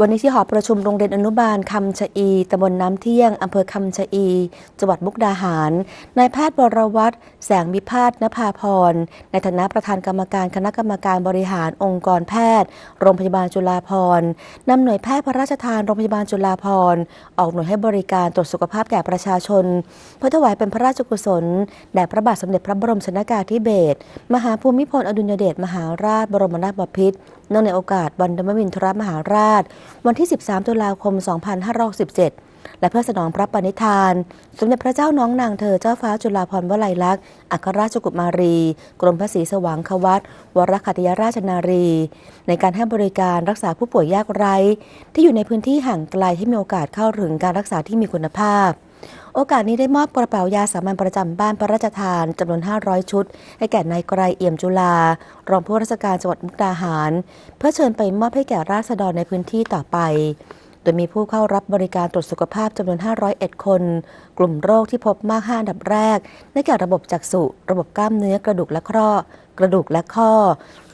วันนี้ที่หอประชุมโรงเรียนอนุบาลคำชะอีตำบลน้ำเที่ยงอำเภอคำชะอี จังหวัดมุกดาหาร นายแพทย์วรวัตรแสงวิพาสนภาพร ในฐานะประธานกรรมการคณะกรรมการบริหารองค์กรแพทย์ โรงพยาบาลจุฬาภรณ์นำหน่วยแพทย์พระราชทานโรงพยาบาลจุฬาภรณ์ออกหน่วยให้บริการตรวจสุขภาพแก่ประชาชน เพื่อถวายเป็นพระราชกุศลแด่พระบาทสมเด็จพระบรมชนกาธิเบศรมหาภูมิพลอดุลยเดชมหาราชบรมนาถบพิตร เนื่องในโอกาสวันธรรมวินทรมหาราช วันที่ 13 ตุลาคม 2567 และเพื่อสนองพระปณิธาน สมเด็จพระเจ้าน้องนางเธอเจ้าฟ้าจุฬาภรณ์วลัยลักษณ์อัครราชกุมารี กรมพระศรีสว่างควัตวรคัตยราชนารี ในการให้บริการรักษาผู้ป่วยยากไร้ ที่อยู่ในพื้นที่ห่างไกลให้มีโอกาสเข้าถึงการรักษาที่มีคุณภาพ โอกาสนี้ได้มอบกระเป๋ายาสามัญประจำบ้านพระราชทานจำนวน 500 ชุด ให้แก่นายไกรเอี่ยมจุฬารองผู้ราชการจังหวัดมุกดาหาร เพื่อเชิญไปมอบให้แก่ราษฎรในพื้นที่ต่อไป โดยมีผู้เข้ารับบริการตรวจสุขภาพจำนวน 501 คน กลุ่มโรคที่พบมาก5อันดับแรก ได้แก่ระบบจักษุ ระบบกล้ามเนื้อกระดูกและข้อกระดูกและข้อ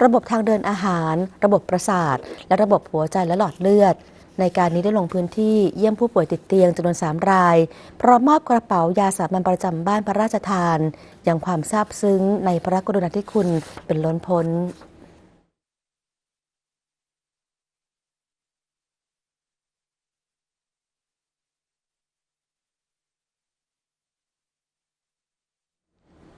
ระบบทางเดินอาหาร ระบบประสาท และระบบหัวใจและหลอดเลือด ในการนี้ได้ลงพื้นที่เยี่ยมผู้ป่วยติดเตียงจำนวน 3 ราย พร้อมมอบกระเป๋ายาสามัญประจำบ้านพระราชทาน อย่างความซาบซึ้งในพระกรุณาธิคุณเป็นล้นพ้น